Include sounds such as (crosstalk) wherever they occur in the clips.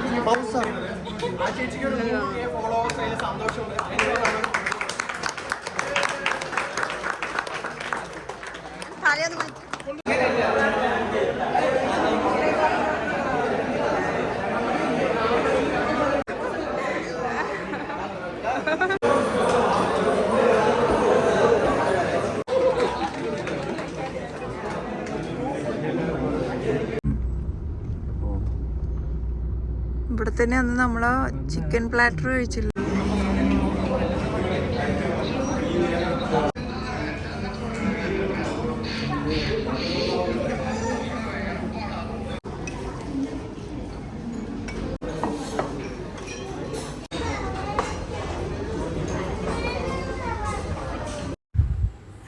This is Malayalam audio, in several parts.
ആ ചേച്ചിക്ക് ഒരു ഫോളോവേഴ്സ് അതിൽ സന്തോഷമുണ്ട് ഇവിടെ തന്നെ അന്ന് നമ്മൾ ചിക്കൻ പ്ലാറ്റർ കഴിച്ചില്ല.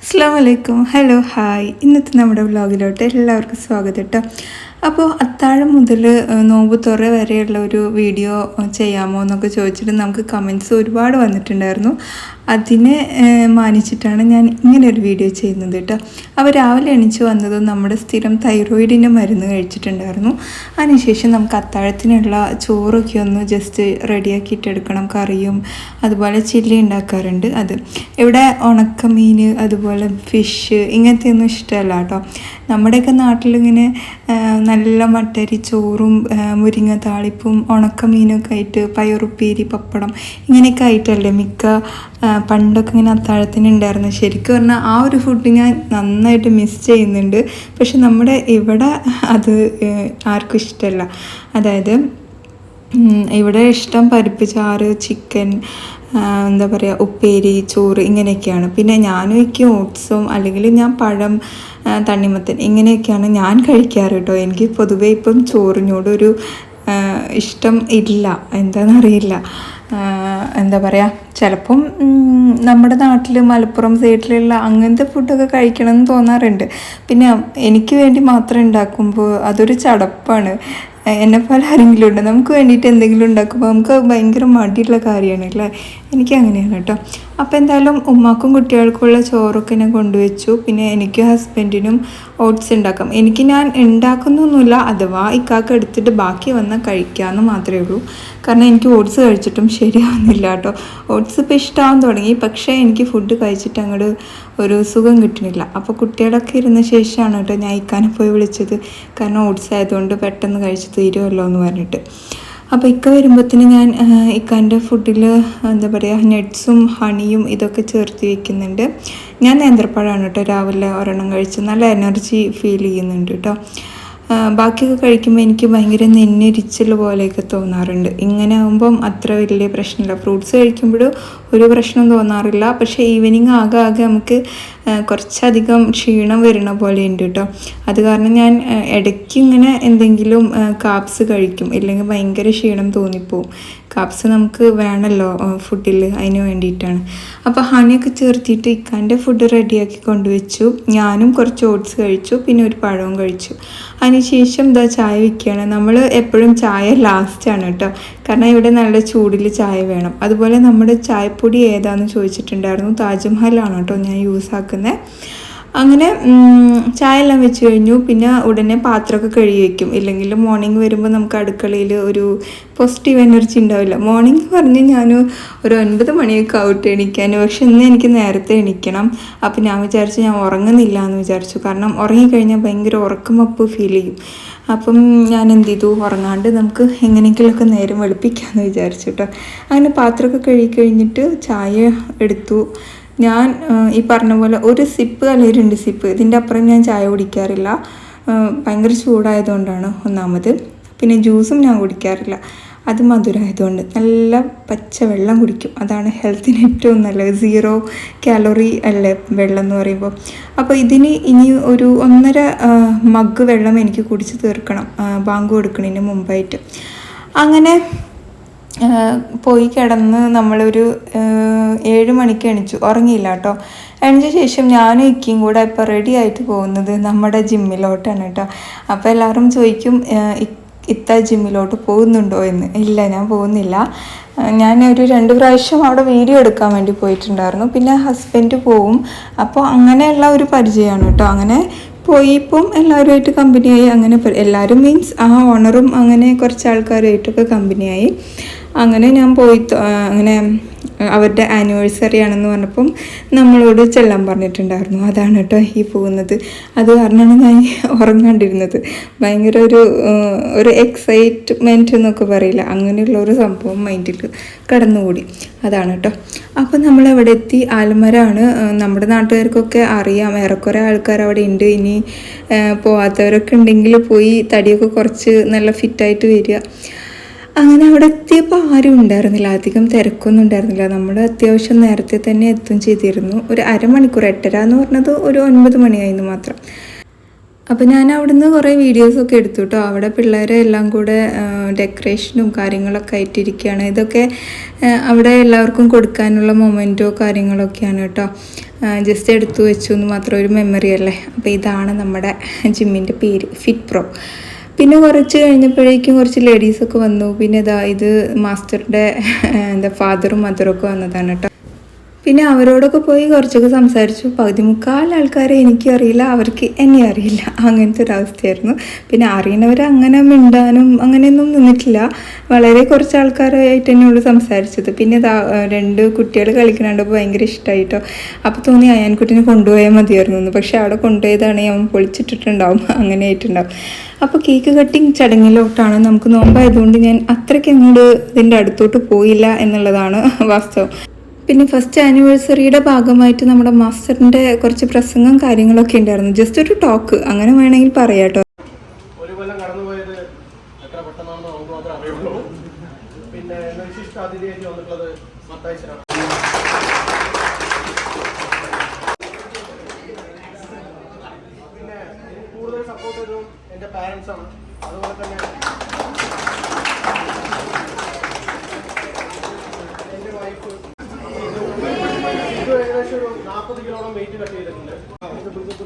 അസ്സാം വലൈക്കും ഹലോ ഹായ്. ഇന്നത്തെ നമ്മുടെ വ്ലോഗിലോട്ട് എല്ലാവർക്കും സ്വാഗതം കേട്ടോ അപ്പോൾ അത്താഴം മുതൽ നോമ്പ് തുറ വരെയുള്ള ഒരു വീഡിയോ ചെയ്യാമോ എന്നൊക്കെ ചോദിച്ചിട്ട് നമുക്ക് കമൻസ് ഒരുപാട് വന്നിട്ടുണ്ടായിരുന്നു. അതിനെ മാനിച്ചിട്ടാണ് ഞാൻ ഇങ്ങനെ ഒരു വീഡിയോ ചെയ്യുന്നത് കേട്ടോ. അപ്പോൾ രാവിലെ എണീച്ച് വന്നത് നമ്മുടെ സ്ഥിരം തൈറോയിഡിന്റെ മരുന്ന് കഴിച്ചിട്ടുണ്ടായിരുന്നു. അതിനുശേഷം നമുക്ക് അത്താഴത്തിനുള്ള ചോറൊക്കെ ഒന്ന് ജസ്റ്റ് റെഡിയാക്കിയിട്ടെടുക്കണം കറിയും അതുപോലെ ചില്ലി ഉണ്ടാക്കാറുണ്ട് അത്. ഇവിടെ ഉണക്കമീൻ അതുപോലെ ഫിഷ് ഇങ്ങനത്തെ ഒന്നും ഇഷ്ടമല്ല കേട്ടോ. നമ്മുടെയൊക്കെ നാട്ടിലിങ്ങനെ നല്ല മട്ടരി ചോറും മുരിങ്ങ താളിപ്പും ഉണക്കമീനൊക്കെ ആയിട്ട് പയറുപ്പേരി പപ്പടം ഇങ്ങനെയൊക്കെ ആയിട്ടല്ലേ മിക്ക പണ്ടൊക്കെ ഇങ്ങനെ അത്താഴത്തിന് ഉണ്ടായിരുന്നു. ശരിക്കും പറഞ്ഞാൽ ആ ഒരു ഫുഡ് ഞാൻ നന്നായിട്ട് മിസ് ചെയ്യുന്നുണ്ട്. പക്ഷെ നമ്മുടെ ഇവിടെ അത് ആർക്കും ഇഷ്ടമല്ല അതായത് ഇവിടെ ഇഷ്ടം പരിപ്പ് ചാറ് ചിക്കൻ എന്താ പറയുക ഉപ്പേരി ചോറ് ഇങ്ങനെയൊക്കെയാണ്. പിന്നെ ഞാനും വയ്ക്കും ഓട്സും അല്ലെങ്കിൽ ഞാൻ പഴം തണ്ണിമത്തൻ ഇങ്ങനെയൊക്കെയാണ് ഞാൻ കഴിക്കാറ് കേട്ടോ. എനിക്ക് പൊതുവേ ഇപ്പം ചോറിനോടൊരു ഇഷ്ടം ഇല്ല. എന്താണെന്നറിയില്ല എന്താ പറയുക ചിലപ്പം നമ്മുടെ നാട്ടിൽ മലപ്പുറം സൈഡിലുള്ള അങ്ങനത്തെ ഫുഡൊക്കെ കഴിക്കണം എന്ന് തോന്നാറുണ്ട്. പിന്നെ എനിക്ക് വേണ്ടി മാത്രം ഉണ്ടാക്കുമ്പോൾ അതൊരു ചടപ്പാണ്. എന്നെ പോലെ ആരെങ്കിലും ഉണ്ട്? നമുക്ക് വേണ്ടിയിട്ട് എന്തെങ്കിലും ഉണ്ടാക്കുമ്പോൾ നമുക്ക് ഭയങ്കര മടിയുള്ള കാര്യമാണ് അല്ലേ? എനിക്ക് അങ്ങനെയാണ് കേട്ടോ. അപ്പോൾ എന്തായാലും ഉമ്മാക്കും കുട്ടികൾക്കുള്ള ചോറൊക്കെ ഞാൻ കൊണ്ടുവച്ചു. പിന്നെ എനിക്ക് ഹസ്ബൻഡിനും ഓട്സ് ഉണ്ടാക്കാം. എനിക്ക് ഞാൻ ഉണ്ടാക്കുന്നൊന്നുമില്ല. അഥവാ ഇക്കാക്ക് എടുത്തിട്ട് ബാക്കി വന്നാൽ കഴിക്കാമെന്ന് മാത്രമേ ഉള്ളൂ. കാരണം എനിക്ക് ഓട്സ് കഴിച്ചിട്ടും ശരിയാവുന്നില്ല കേട്ടോ. ഓട്സ് ഇപ്പോൾ ഇഷ്ടമാവാൻ തുടങ്ങി. പക്ഷേ എനിക്ക് ഫുഡ് കഴിച്ചിട്ട് അങ്ങോട്ട് ഒരു സുഖം കിട്ടുന്നില്ല അപ്പോൾ കുട്ടികളൊക്കെ ഇരുന്ന ശേഷമാണ് കേട്ടോ ഞാൻ ഇക്കാനെ പോയി വിളിച്ചത്. കാരണം ഓട്സ് ആയതുകൊണ്ട് പെട്ടെന്ന് കഴിച്ച് തീരുമല്ലോ എന്ന് പറഞ്ഞിട്ട്. അപ്പോൾ ഇക്ക വരുമ്പോഴത്തേന് ഞാൻ ഇക്കാന്റെ ഫുഡിൽ എന്താ പറയുക നട്ട്സും ഹണിയും ഇതൊക്കെ ചേർത്ത് വെക്കുന്നുണ്ട്. ഞാൻ നേന്ത്രപ്പഴമാണ് കേട്ടോ രാവിലെ ഒരെണ്ണം കഴിച്ച് നല്ല എനർജി ഫീൽ ചെയ്യുന്നുണ്ട് കേട്ടോ ബാക്കിയൊക്കെ കഴിക്കുമ്പോൾ എനിക്ക് ഭയങ്കര നെഞ്ഞിരിച്ചിൽ പോലെയൊക്കെ തോന്നാറുണ്ട്. ഇങ്ങനെ ആകുമ്പം അത്ര വലിയ പ്രശ്നമില്ല. ഫ്രൂട്ട്സ് കഴിക്കുമ്പോഴും ഒരു പ്രശ്നം തോന്നാറില്ല. പക്ഷേ ഈവനിങ് ആകെ ആകെ നമുക്ക് കുറച്ചധികം ക്ഷീണം വരുന്ന പോലെ ഉണ്ട് കേട്ടോ. അത് കാരണം ഞാൻ ഇടയ്ക്ക് ഇങ്ങനെ എന്തെങ്കിലും കാപ്സ് കഴിക്കും. ഇല്ലെങ്കിൽ ഭയങ്കര ക്ഷീണം തോന്നിപ്പോവും. കാപ്സ് നമുക്ക് വേണമല്ലോ ഫുഡിൽ അതിന് വേണ്ടിയിട്ടാണ്. അപ്പോൾ ഹണിയൊക്കെ ചേർത്തിട്ട് ഇക്കാന്റെ ഫുഡ് റെഡിയാക്കി കൊണ്ടുവച്ചു. ഞാനും കുറച്ച് ഓട്സ് കഴിച്ചു. പിന്നെ ഒരു പഴവും കഴിച്ചു. അതിനുശേഷം ഇതാ ചായ വയ്ക്കുകയാണ് നമ്മൾ എപ്പോഴും ചായ ലാസ്റ്റാണ് കേട്ടോ. കാരണം ഇവിടെ നല്ല ചൂടിൽ ചായ വേണം. അതുപോലെ നമ്മുടെ ചായപ്പൊടി ഏതാണെന്ന് ചോദിച്ചിട്ടുണ്ടായിരുന്നു. താജ്മഹലാണ് കേട്ടോ ഞാൻ യൂസ് ആക്കുന്നത് അങ്ങനെ ചായ എല്ലാം വെച്ച് കഴിഞ്ഞു. പിന്നെ ഉടനെ പാത്രമൊക്കെ കഴുകി വയ്ക്കും ഇല്ലെങ്കിൽ മോർണിംഗ് വരുമ്പോൾ നമുക്ക് അടുക്കളയിൽ ഒരു പോസിറ്റീവ് എനർജി ഉണ്ടാവില്ല. മോർണിംഗ് പറഞ്ഞ് ഞാൻ ഒരു ഒൻപത് മണിയൊക്കെ ആവട്ടെ എണീക്കാൻ പക്ഷെ ഇന്ന് എനിക്ക് നേരത്തെ എണീക്കണം. അപ്പോൾ ഞാൻ വിചാരിച്ചു ഞാൻ ഉറങ്ങുന്നില്ല എന്ന് വിചാരിച്ചു. കാരണം ഉറങ്ങിക്കഴിഞ്ഞാൽ ഭയങ്കര ഉറക്കമപ്പ് ഫീൽ ചെയ്യും. അപ്പം ഞാൻ എന്ത് ചെയ്തു? ഉറങ്ങാണ്ട് നമുക്ക് എങ്ങനെയെങ്കിലുമൊക്കെ നേരം വെളുപ്പിക്കാമെന്ന് വിചാരിച്ചു കേട്ടോ അങ്ങനെ പാത്രമൊക്കെ കഴുകി കഴിഞ്ഞിട്ട് ചായ എടുത്തു. ഞാൻ ഈ പറഞ്ഞ പോലെ ഒരു സിപ്പ് അല്ലെങ്കിൽ രണ്ട് സിപ്പ് ഇതിന്റെ അപ്പുറം ഞാൻ ചായ കുടിക്കാറില്ല. ഭയങ്കര ചൂടായതുകൊണ്ടാണ് ഒന്നാമത്. പിന്നെ ജ്യൂസും ഞാൻ കുടിക്കാറില്ല. അത് മധുരമായതുകൊണ്ട് നല്ല പച്ച വെള്ളം കുടിക്കും. അതാണ് ഹെൽത്തിന് ഏറ്റവും നല്ലത്. സീറോ കാലറി അല്ലേ വെള്ളം എന്ന് പറയുമ്പോൾ അപ്പോൾ ഇതിന് ഇനി ഒരു ഒന്നര മഗ് വെള്ളം എനിക്ക് കുടിച്ച് തീർക്കണം. ബാങ്ക് കൊടുക്കുന്നതിന് മുമ്പായിട്ട്. അങ്ങനെ പോയി കിടന്ന് നമ്മളൊരു ഏഴ് മണിക്ക് എണിച്ചു. ഉറങ്ങിയില്ല കേട്ടോ. എണിച്ച ശേഷം ഞാനും ഇക്കിയും കൂടെ ഇപ്പോൾ റെഡി ആയിട്ട് പോകുന്നത് നമ്മുടെ ജിമ്മിലോട്ടാണ് കേട്ടോ. അപ്പോൾ എല്ലാവരും ചോദിക്കും ഇത്ത ജിമ്മിലോട്ട് പോകുന്നുണ്ടോ എന്ന്. ഇല്ല ഞാൻ പോകുന്നില്ല. ഞാൻ ഒരു രണ്ട് പ്രാവശ്യം അവിടെ വീഡിയോ എടുക്കാൻ വേണ്ടി പോയിട്ടുണ്ടായിരുന്നു. പിന്നെ ഹസ്ബൻഡ് പോവും. അപ്പോൾ അങ്ങനെയുള്ള ഒരു പരിചയമാണ് കേട്ടോ. അങ്ങനെ പോയി ഇപ്പം എല്ലാവരുമായിട്ട് കമ്പനിയായി അങ്ങനെ എല്ലാവരും മീൻസ് ആ ഓണറും അങ്ങനെ കുറച്ച് ആൾക്കാരുമായിട്ടൊക്കെ കമ്പനിയായി അങ്ങനെ ഞാൻ പോയി അങ്ങനെ അവരുടെ ആനിവേഴ്സറി ആണെന്ന് പറഞ്ഞപ്പം നമ്മളോട് ചെല്ലാൻ പറഞ്ഞിട്ടുണ്ടായിരുന്നു. അതാണ് കേട്ടോ ഈ പോകുന്നത്. അത് കാരണമാണ് ഞാൻ (laughs) ഉറങ്ങാണ്ടിരുന്നത്. ഭയങ്കര ഒരു ഒരു എക്സൈറ്റ്മെന്റ് എന്നൊക്കെ പറയില്ല. അങ്ങനെയുള്ള ഒരു സംഭവം മൈൻഡിൽ കടന്നുകൂടി. അതാണ് കേട്ടോ. അപ്പോൾ നമ്മൾ അവിടെ എത്തി. ആൽമരാണ് ആ, നമ്മുടെ നാട്ടുകാർക്കൊക്കെ അറിയാം. ഏറെക്കുറെ ആൾക്കാർ അവിടെ ഉണ്ട്. ഇനി പോവാത്തവരൊക്കെ ഉണ്ടെങ്കിൽ പോയി തടിയൊക്കെ കുറച്ച് നല്ല ഫിറ്റായിട്ട് വരിക. അങ്ങനെ അവിടെ എത്തിയപ്പോൾ ആരും ഉണ്ടായിരുന്നില്ല. അധികം തിരക്കൊന്നും ഉണ്ടായിരുന്നില്ല. നമ്മൾ അത്യാവശ്യം നേരത്തെ തന്നെ എത്തും ചെയ്തിരുന്നു. ഒരു അരമണിക്കൂർ എട്ടര എന്ന് പറഞ്ഞത് ഒരു ഒൻപത് മണിയായിരുന്നു മാത്രം. അപ്പോൾ ഞാൻ അവിടുന്ന് കുറേ വീഡിയോസൊക്കെ എടുത്തു കേട്ടോ അവിടെ പിള്ളേരെ എല്ലാം കൂടെ ഡെക്കറേഷനും കാര്യങ്ങളൊക്കെ ആയിട്ടിരിക്കുകയാണ്. ഇതൊക്കെ അവിടെ എല്ലാവർക്കും കൊടുക്കാനുള്ള മൊമെന്റോ കാര്യങ്ങളൊക്കെയാണ് കേട്ടോ ജസ്റ്റ് എടുത്തു വെച്ചു എന്ന് മാത്രം ഒരു മെമ്മറി അല്ലേ? അപ്പോൾ ഇതാണ് നമ്മുടെ ജിമ്മിന്റെ പേര് ഫിറ്റ് പ്രോ പിന്നെ കുറച്ച് കഴിഞ്ഞപ്പോഴേക്കും കുറച്ച് ലേഡീസൊക്കെ വന്നു. പിന്നെ ഇതാ ഇത് മാസ്റ്ററുടെ എന്താ ഫാദറും മദറും ഒക്കെ വന്നതാണ് കേട്ടോ പിന്നെ അവരോടൊക്കെ പോയി കുറച്ചൊക്കെ സംസാരിച്ചു. പകുതി മുക്കാൽ ആൾക്കാരെ എനിക്കും അറിയില്ല അവർക്ക് എന്നെ അറിയില്ല. അങ്ങനത്തെ ഒരു അവസ്ഥയായിരുന്നു. പിന്നെ അറിയുന്നവർ അങ്ങനെ മിണ്ടാനും അങ്ങനെയൊന്നും നിന്നിട്ടില്ല. വളരെ കുറച്ച് ആൾക്കാരായിട്ട് തന്നെയുള്ളൂ സംസാരിച്ചത്. പിന്നെ രണ്ട് കുട്ടികൾ കളിക്കണുണ്ട് ഭയങ്കര ഇഷ്ടമായിട്ടോ അപ്പോൾ തോന്നി അയാൻകുട്ടിനെ കൊണ്ടുപോയാൽ മതിയായിരുന്നു എന്ന്. പക്ഷേ അവിടെ കൊണ്ടുപോയതാണെങ്കിൽ അവൻ പൊളിച്ചിട്ടിട്ടുണ്ടാവും. (laughs) അങ്ങനെ ആയിട്ടുണ്ടാവും അപ്പോൾ കേക്ക് കട്ടിങ് ചടങ്ങിലോട്ടാണ് നമുക്ക് നോമ്പായതുകൊണ്ട് ഞാൻ അത്രയ്ക്ക് അങ്ങോട്ട് ഇതിന്റെ അടുത്തോട്ട് പോയില്ല എന്നുള്ളതാണ് വാസ്തവം. പിന്നെ ഫസ്റ്റ് ആനിവേഴ്സറിയുടെ ഭാഗമായിട്ട് നമ്മുടെ മാസ്റ്ററിന്റെ കുറച്ച് പ്രസംഗം കാര്യങ്ങളൊക്കെ ഉണ്ടായിരുന്നു. ജസ്റ്റ് ഒരു ടോക്ക് അങ്ങനെ വേണമെങ്കിൽ പറയാട്ടോ ഒരു കൊല്ലം പിന്നെ പിന്നെ കൂടുതൽ സപ്പോർട്ട് ചെയ്തതും എന്റെ പാരൻസാണ് അതുപോലെ തന്നെ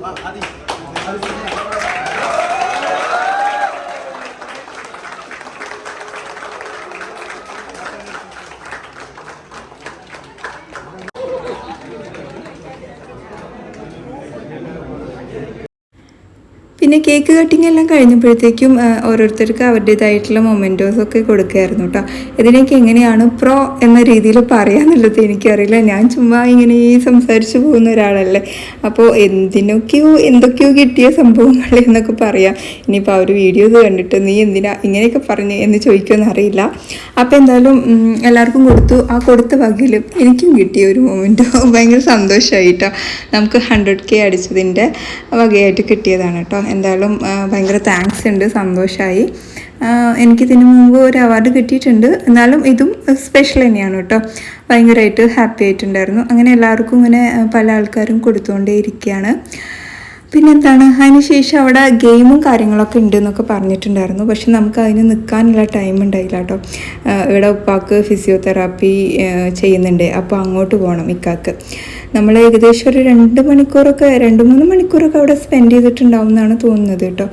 막 아니. പിന്നെ കേക്ക് കട്ടിംഗ് എല്ലാം കഴിഞ്ഞപ്പോഴത്തേക്കും ഓരോരുത്തർക്ക് അവരുടേതായിട്ടുള്ള മൊമെന്റോസ് ഒക്കെ കൊടുക്കുകയായിരുന്നു കേട്ടോ ഇതിനൊക്കെ എങ്ങനെയാണ് പ്രോ എന്ന രീതിയിൽ പറയാന്നുള്ളത് എനിക്കറിയില്ല. ഞാൻ ചുമ്മാ ഇങ്ങനെ സംസാരിച്ചു പോകുന്ന ഒരാളല്ലേ. അപ്പോൾ എന്തിനൊക്കെയോ എന്തൊക്കെയോ കിട്ടിയ സംഭവങ്ങൾ എന്നൊക്കെ പറയാം. ഇനിയിപ്പോൾ ആ ഒരു വീഡിയോസ് കണ്ടിട്ട് നീ എന്തിനാ ഇങ്ങനെയൊക്കെ പറഞ്ഞ് എന്ന് ചോദിക്കുമെന്ന് അറിയില്ല. അപ്പോൾ എന്തായാലും എല്ലാവർക്കും കൊടുത്തു. ആ കൊടുത്ത വകയിൽ എനിക്കും കിട്ടിയ ഒരു മൊമെന്റോ ഭയങ്കര സന്തോഷമായിട്ടോ നമുക്ക് ഹൺഡ്രഡ് കെ അടിച്ചതിന്റെ വകയായിട്ട് കിട്ടിയതാണ് കേട്ടോ എന്തായാലും ഭയങ്കര താങ്ക്സ് ഉണ്ട്. സന്തോഷമായി എനിക്കിതിന് മുമ്പ് ഒരു അവാർഡ് കിട്ടിയിട്ടുണ്ട്. എന്നാലും ഇതും സ്പെഷ്യൽ തന്നെയാണ് കേട്ടോ. ഭയങ്കരമായിട്ട് ഹാപ്പി ആയിട്ടുണ്ടായിരുന്നു. അങ്ങനെ എല്ലാവർക്കും ഇങ്ങനെ പല ആൾക്കാരും കൊടുത്തുകൊണ്ടേ ഇരിക്കുകയാണ്. പിന്നെന്താണ്? അതിന് ശേഷം അവിടെ ഗെയിമും കാര്യങ്ങളൊക്കെ ഉണ്ട് എന്നൊക്കെ പറഞ്ഞിട്ടുണ്ടായിരുന്നു. പക്ഷെ നമുക്ക് അതിന് നിൽക്കാനുള്ള ടൈം ഉണ്ടായില്ല കേട്ടോ. ഇവിടെ ഉപ്പാക്ക് ഫിസിയോതെറാപ്പി ചെയ്യുന്നുണ്ട്. അപ്പോൾ അങ്ങോട്ട് പോകണം ഇക്കാക്ക്. നമ്മൾ ഏകദേശം ഒരു രണ്ട് മണിക്കൂറൊക്കെ രണ്ട് മൂന്ന് മണിക്കൂറൊക്കെ അവിടെ സ്പെൻഡ് ചെയ്തിട്ടുണ്ടാവും എന്നാണ് തോന്നുന്നത് കേട്ടോ.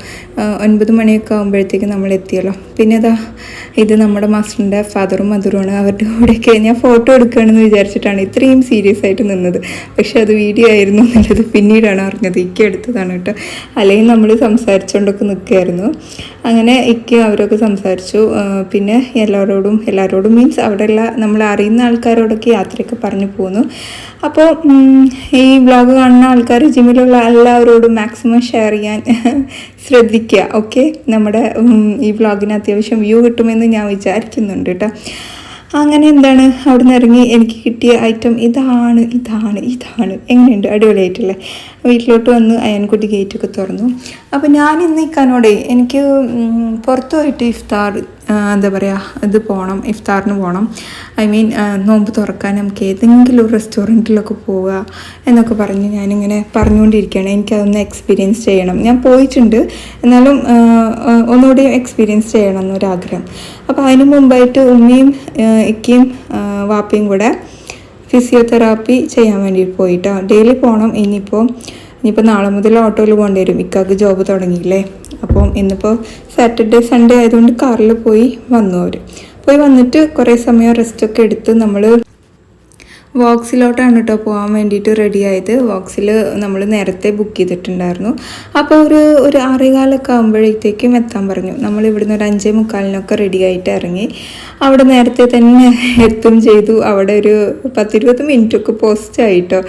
ഒൻപത് മണിയൊക്കെ ആകുമ്പോഴത്തേക്ക് നമ്മൾ എത്തിയല്ലോ. പിന്നെ ഇതാ ഇത് നമ്മുടെ മാസ്റ്ററിന്റെ ഫാദറും മദറുമാണ് അവരുടെ കൂടെയൊക്കെ ഞാൻ ഫോട്ടോ എടുക്കുകയാണെന്ന് വിചാരിച്ചിട്ടാണ് ഇത്രയും സീരിയസ് ആയിട്ട് നിന്നത്. പക്ഷെ അത് വീഡിയോ ആയിരുന്നു എന്നുള്ളത് പിന്നീടാണ് അറിഞ്ഞത്. ഇക്ക എടുത്തതാണ് കേട്ടോ. അല്ലെങ്കിൽ നമ്മൾ സംസാരിച്ചുകൊണ്ടൊക്കെ നിൽക്കുകയായിരുന്നു അങ്ങനെ ഇക്ക അവരൊക്കെ സംസാരിച്ചു. പിന്നെ എല്ലാവരോടും എല്ലാവരോടും മീൻസ് അവിടെയുള്ള നമ്മൾ അറിയുന്ന ആൾക്കാരോടൊക്കെ യാത്രയൊക്കെ പറഞ്ഞു പോന്നു. അപ്പോൾ ഈ വ്ളോഗ് കാണുന്ന ആൾക്കാർ ജിമ്മിലുള്ള എല്ലാവരോടും മാക്സിമം ഷെയർ ചെയ്യാൻ (laughs) ശ്രദ്ധിക്കുക ഓക്കെ നമ്മുടെ ഈ വ്ളോഗിന് അത്യാവശ്യം വ്യൂ കിട്ടുമെന്ന് ഞാൻ വിചാരിക്കുന്നുണ്ട് കേട്ടോ അങ്ങനെ എന്താണ്? അവിടെ നിന്ന് ഇറങ്ങി എനിക്ക് കിട്ടിയ ഐറ്റം ഇതാണ് ഇതാണ് ഇതാണ്. എങ്ങനെയുണ്ട്? അടിപൊളിയായിട്ടല്ലേ? വീട്ടിലോട്ട് വന്ന് അയൻകുട്ടി ഗേറ്റൊക്കെ തുറന്നു. അപ്പോൾ ഞാൻ ഇന്ന് ഇക്കാനോടെ എനിക്ക് പുറത്തു പോയിട്ട് ഇഫ്താർ എന്താ പറയുക ഇത് പോകണം ഇഫ്താറിന് പോകണം ഐ മീൻ നോമ്പ് തുറക്കാൻ നമുക്ക് ഏതെങ്കിലും ഒരു റെസ്റ്റോറന്റിലൊക്കെ പോവുക എന്നൊക്കെ പറഞ്ഞ് ഞാനിങ്ങനെ പറഞ്ഞുകൊണ്ടിരിക്കുകയാണ്. എനിക്കതൊന്ന് എക്സ്പീരിയൻസ് ചെയ്യണം. ഞാൻ പോയിട്ടുണ്ട്. എന്നാലും ഒന്നുകൂടി എക്സ്പീരിയൻസ് ചെയ്യണം എന്നൊരാഗ്രഹം അപ്പോൾ അതിന് മുമ്പായിട്ട് ഉമ്മയും ഇക്കയും വാപ്പയും കൂടെ ഫിസിയോതെറാപ്പി ചെയ്യാൻ വേണ്ടി പോയിട്ടോ. ഡെയിലി പോകണം ഇനിയിപ്പോൾ ഇനിയിപ്പോൾ നാളെ മുതൽ ഓട്ടോയിൽ പോകേണ്ടി വരും. ഇക്കാക്ക് ജോബ് തുടങ്ങിയില്ലേ? ഇന്നിപ്പോൾ സാറ്റർഡേ സൺഡേ ആയതുകൊണ്ട് കാറിൽ പോയി വന്നു അവർ പോയി വന്നിട്ട് കുറേ സമയം റെസ്റ്റൊക്കെ എടുത്ത് നമ്മൾ വോക്സിലോട്ടാണ് കേട്ടോ പോകാൻ വേണ്ടിയിട്ട് റെഡി ആയത്. വോക്സിൽ നമ്മൾ നേരത്തെ ബുക്ക് ചെയ്തിട്ടുണ്ടായിരുന്നു. അപ്പോൾ ഒരു ഒരു ആറേകാലൊക്കെ ആകുമ്പോഴത്തേക്കും എത്താൻ പറഞ്ഞു. നമ്മൾ ഇവിടുന്ന് ഒരു അഞ്ചേ മുക്കാലിനൊക്കെ റെഡി ആയിട്ട് ഇറങ്ങി. അവിടെ നേരത്തെ തന്നെ എത്തും ചെയ്തു. അവിടെ ഒരു പത്തിരുപത് മിനിറ്റൊക്കെ പോസ്റ്റ് ആയിട്ടോ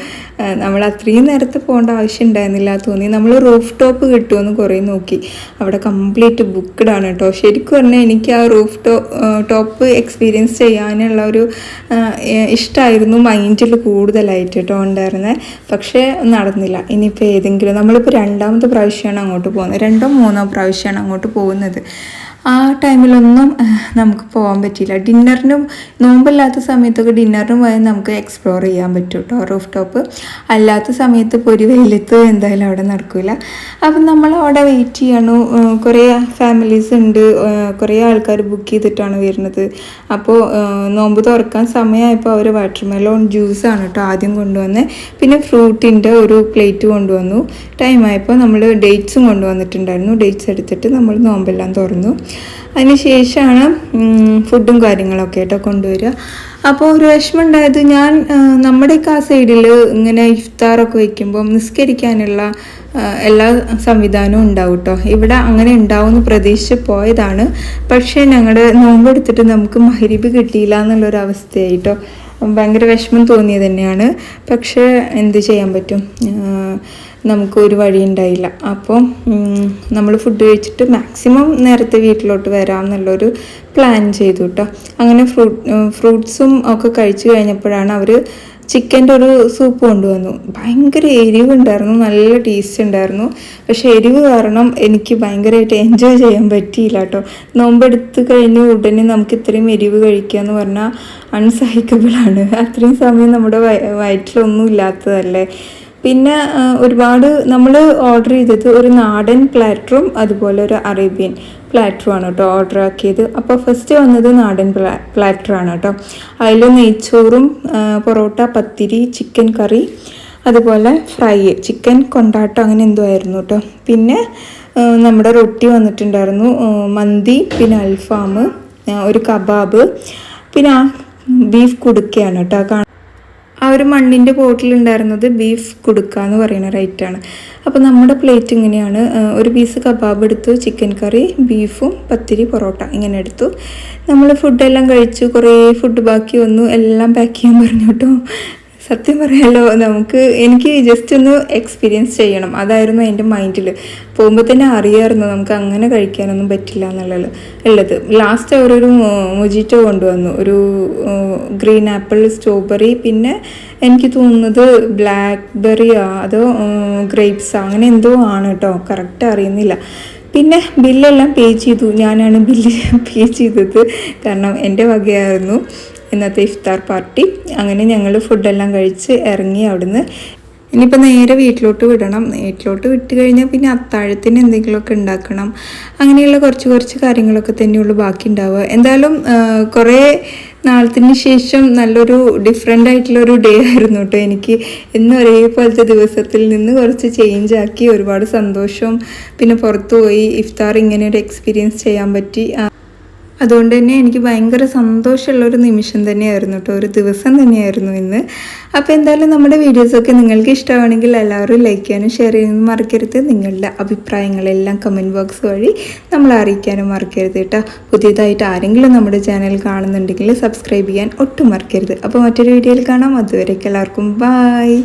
നമ്മൾ അത്രയും നേരത്തെ പോകേണ്ട ആവശ്യം ഉണ്ടായിരുന്നില്ല തോന്നി. നമ്മൾ റൂഫ് ടോപ്പ് കിട്ടുമെന്ന് കുറേ നോക്കി. അവിടെ കംപ്ലീറ്റ് ബുക്ക്ഡാണ് കേട്ടോ ശരിക്കും പറഞ്ഞാൽ എനിക്ക് ആ റൂഫ് ടോപ്പ് എക്സ്പീരിയൻസ് ചെയ്യാനുള്ള ഒരു ഇഷ്ടമായിരുന്നു മൈൻഡിൽ കൂടുതലായിട്ട് കേട്ടോ ഉണ്ടായിരുന്നത് പക്ഷേ നടന്നില്ല. ഇനിയിപ്പോൾ ഏതെങ്കിലും നമ്മളിപ്പോൾ രണ്ടാമത്തെ പ്രാവശ്യമാണ് അങ്ങോട്ട് പോകുന്നത്. രണ്ടോ മൂന്നോ പ്രാവശ്യമാണ് അങ്ങോട്ട് പോകുന്നത്. ആ ടൈമിലൊന്നും നമുക്ക് പോകാൻ പറ്റിയില്ല. ഡിന്നറിനും നോമ്പല്ലാത്ത സമയത്തൊക്കെ ഡിന്നറിനും പോയാൽ നമുക്ക് എക്സ്പ്ലോർ ചെയ്യാൻ പറ്റും കേട്ടോ റൂഫ് ടോപ്പ് അല്ലാത്ത സമയത്ത് പൊരി വെയിലത്ത് എന്തായാലും അവിടെ നടക്കില്ല അപ്പം നമ്മൾ അവിടെ വെയിറ്റ് ചെയ്യണു കുറേ ഫാമിലീസ് ഉണ്ട്. കുറേ ആൾക്കാർ ബുക്ക് ചെയ്തിട്ടാണ് വരുന്നത്. അപ്പോൾ നോമ്പ് തുറക്കാൻ സമയമായപ്പോൾ അവർ വാട്ടർ മെലോൺ ജ്യൂസാണ് കേട്ടോ ആദ്യം കൊണ്ടുവന്നത് പിന്നെ ഫ്രൂട്ടിന്റെ ഒരു പ്ലേറ്റ് കൊണ്ടുവന്നു. ടൈമായപ്പോൾ നമ്മൾ ഡേറ്റ്സും കൊണ്ടുവന്നിട്ടുണ്ടായിരുന്നു. ഡേറ്റ്സ് എടുത്തിട്ട് നമ്മൾ നോമ്പെല്ലാം തുറന്നു. അതിന് ശേഷമാണ് ഫുഡും കാര്യങ്ങളൊക്കെ കേട്ടോ കൊണ്ടുവരിക. അപ്പോൾ ഒരു വിഷമം ഉണ്ടായത് ഞാൻ നമ്മുടെ നമ്മുടെയൊക്കെ ആ സൈഡിൽ ഇങ്ങനെ ഇഫ്താറൊക്കെ വയ്ക്കുമ്പോൾ നിസ്കരിക്കാനുള്ള എല്ലാ സംവിധാനവും ഉണ്ടാവും കേട്ടോ ഇവിടെ അങ്ങനെ ഉണ്ടാവുമെന്ന് പ്രതീക്ഷിച്ച് പോയതാണ് പക്ഷേ ഞങ്ങളുടെ നോമ്പെടുത്തിട്ട് നമുക്ക് മഹരിബ് കിട്ടിയില്ല എന്നുള്ളൊരു അവസ്ഥയായിട്ടോ. ഭയങ്കര വിഷമം തോന്നിയത് തന്നെയാണ്. പക്ഷേ എന്ത് ചെയ്യാൻ പറ്റും? നമുക്ക് ഒരു വഴി ഉണ്ടായില്ല അപ്പോൾ നമ്മൾ ഫുഡ് കഴിച്ചിട്ട് മാക്സിമം നേരത്തെ വീട്ടിലോട്ട് വരാം എന്നുള്ളൊരു പ്ലാൻ ചെയ്തു കേട്ടോ അങ്ങനെ ഫ്രൂട്ട് ഫ്രൂട്ട്സും ഒക്കെ കഴിച്ചു കഴിഞ്ഞപ്പോഴാണ് അവർ ചിക്കന്റെ ഒരു സൂപ്പ് കൊണ്ടുവന്നു. ഭയങ്കര എരിവ് ഉണ്ടായിരുന്നു നല്ല ടേസ്റ്റ് ഉണ്ടായിരുന്നു. പക്ഷെ എരിവ് കാരണം എനിക്ക് ഭയങ്കരമായിട്ട് എൻജോയ് ചെയ്യാൻ പറ്റിയില്ല കേട്ടോ നോമ്പെടുത്ത് കഴിഞ്ഞ ഉടനെ നമുക്ക് ഇത്രയും എരിവ് കഴിക്കുക എന്ന് പറഞ്ഞാൽ അൺസഹിക്കബിളാണ് അത്രയും സമയം നമ്മുടെ വയ- വയറ്റിലൊന്നും ഇല്ലാത്തതല്ലേ? പിന്നെ ഒരുപാട് നമ്മൾ ഓർഡർ ചെയ്തത് ഒരു നാടൻ പ്ലാറ്ററും അതുപോലെ ഒരു അറേബ്യൻ പ്ലാറ്ററുമാണ് കേട്ടോ ഓർഡർ ആക്കിയത്. അപ്പോൾ ഫസ്റ്റ് വന്നത് നാടൻ പ്ലാ പ്ലാറ്ററാണ് കേട്ടോ അതിൽ നെയ്ച്ചോറും പൊറോട്ട പത്തിരി ചിക്കൻ കറി അതുപോലെ ഫ്രൈ ചിക്കൻ കൊണ്ടാട്ടം അങ്ങനെ എന്തോ ആയിരുന്നു കേട്ടോ പിന്നെ നമ്മുടെ റൊട്ടി വന്നിട്ടുണ്ടായിരുന്നു മന്തി പിന്നെ അൽഫാം ഒരു കബാബ് പിന്നെ ബീഫ് കുടുക്കയാണ് കേട്ടോ ആ ഒരു മണ്ണിന്റെ ബോട്ടിലുണ്ടായിരുന്നത് ബീഫ് കൊടുക്കുക എന്ന് പറയുന്ന റൈറ്റാണ് അപ്പോൾ നമ്മുടെ പ്ലേറ്റ് ഇങ്ങനെയാണ്. ഒരു പീസ് കബാബ് എടുത്തു ചിക്കൻ കറി ബീഫും പത്തിരി പൊറോട്ട ഇങ്ങനെ എടുത്തു. നമ്മൾ ഫുഡെല്ലാം കഴിച്ചു കുറേ ഫുഡ് ബാക്കി വന്നു എല്ലാം പാക്ക് ചെയ്യാൻ പറഞ്ഞു കേട്ടോ സത്യം പറയാലോ നമുക്ക് എനിക്ക് ജസ്റ്റ് ഒന്ന് എക്സ്പീരിയൻസ് ചെയ്യണം. അതായിരുന്നു എന്റെ മൈൻഡിൽ പോകുമ്പോൾ തന്നെ അറിയാമായിരുന്നു നമുക്ക് അങ്ങനെ കഴിക്കാനൊന്നും പറ്റില്ല എന്നുള്ളത്. ഉള്ളത്. ലാസ്റ്റ് അവരൊരു മൊജിറ്റോ കൊണ്ടുവന്നു. ഒരു ഗ്രീൻ ആപ്പിൾ സ്ട്രോബെറി പിന്നെ എനിക്ക് തോന്നുന്നത് ബ്ലാക്ക് ബെറിയാ അതോ ഗ്രേപ്സാ അങ്ങനെ എന്തോ ആണ് കേട്ടോ കറക്റ്റ് അറിയുന്നില്ല. പിന്നെ ബില്ലെല്ലാം പേ ചെയ്തു. ഞാനാണ് ബില്ല് പേ (laughs) ചെയ്തത്. കാരണം എന്റെ വകയായിരുന്നു. ഇന്നത്തെ ഇഫ്താർ പാർട്ടി. അങ്ങനെ ഞങ്ങൾ ഫുഡെല്ലാം കഴിച്ച് ഇറങ്ങി അവിടുന്ന്. ഇനിയിപ്പോൾ നേരെ വീട്ടിലോട്ട് വിടണം. വീട്ടിലോട്ട് വിട്ട് കഴിഞ്ഞാൽ പിന്നെ അത്താഴത്തിന് എന്തെങ്കിലുമൊക്കെ ഉണ്ടാക്കണം. അങ്ങനെയുള്ള കുറച്ച് കുറച്ച് കാര്യങ്ങളൊക്കെ തന്നെയുള്ളൂ ബാക്കി ഉണ്ടാവുക. എന്തായാലും കുറേ നാളത്തിന് ശേഷം നല്ലൊരു ഡിഫറെന്റ് ആയിട്ടുള്ളൊരു ഡേ ആയിരുന്നു കേട്ടോ എനിക്ക്. എന്നും ഒരേപോലത്തെ ദിവസത്തിൽ നിന്ന് കുറച്ച് ചേഞ്ച് ആക്കി ഒരുപാട് സന്തോഷവും പിന്നെ പുറത്തു പോയി ഇഫ്താർ ഇങ്ങനെ ഒരു എക്സ്പീരിയൻസ് ചെയ്യാൻ പറ്റി. അതുകൊണ്ട് തന്നെ എനിക്ക് ഭയങ്കര സന്തോഷമുള്ള ഒരു നിമിഷം തന്നെയായിരുന്നു കേട്ടോ. ഒരു ദിവസം തന്നെയായിരുന്നു ഇന്ന്. അപ്പോൾ എന്തായാലും നമ്മുടെ വീഡിയോസൊക്കെ നിങ്ങൾക്ക് ഇഷ്ടമാണെങ്കിൽ എല്ലാവരും ലൈക്ക് ചെയ്യാനും ഷെയർ ചെയ്യാനും മറക്കരുത്. നിങ്ങളുടെ അഭിപ്രായങ്ങളെല്ലാം കമന്റ് ബോക്സ് വഴി നമ്മളെ അറിയിക്കാനും മറക്കരുത് കേട്ടോ. പുതിയതായിട്ട് ആരെങ്കിലും നമ്മുടെ ചാനൽ കാണുന്നുണ്ടെങ്കിൽ സബ്സ്ക്രൈബ് ചെയ്യാൻ ഒട്ടും മറക്കരുത്. അപ്പോൾ മറ്റൊരു വീഡിയോയിൽ കാണാം. അതുവരേക്കും എല്ലാവർക്കും ബായ്